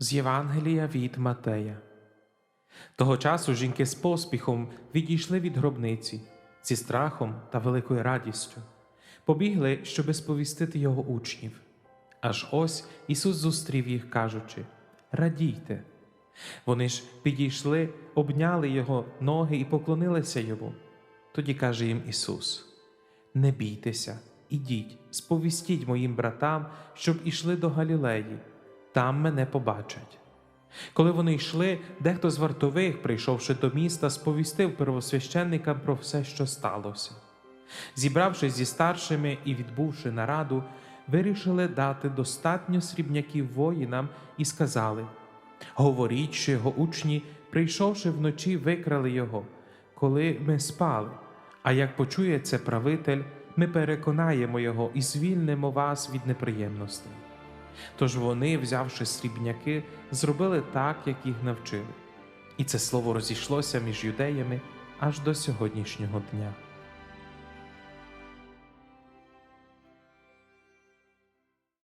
З Євангелія від Матея. Того часу жінки з поспіхом відійшли від гробниці зі страхом та великою радістю, побігли, щоби сповістити його учнів. Аж ось Ісус зустрів їх, кажучи: Радійте. Вони ж підійшли, обняли його ноги і поклонилися йому. Тоді каже їм Ісус: Не бійтеся, ідіть, сповістіть моїм братам, щоб ішли до Галілеї, там мене побачать. Коли вони йшли, дехто з вартових, прийшовши до міста, сповістив первосвященникам про все, що сталося. Зібравшись зі старшими і відбувши нараду, вирішили дати достатньо срібняків воїнам і сказали: Говоріть, що його учні, прийшовши вночі, викрали його, коли ми спали. А як почує це правитель, ми переконаємо його і звільнимо вас від неприємностей. Тож вони, взявши срібняки, зробили так, як їх навчили. І це слово розійшлося між юдеями аж до сьогоднішнього дня.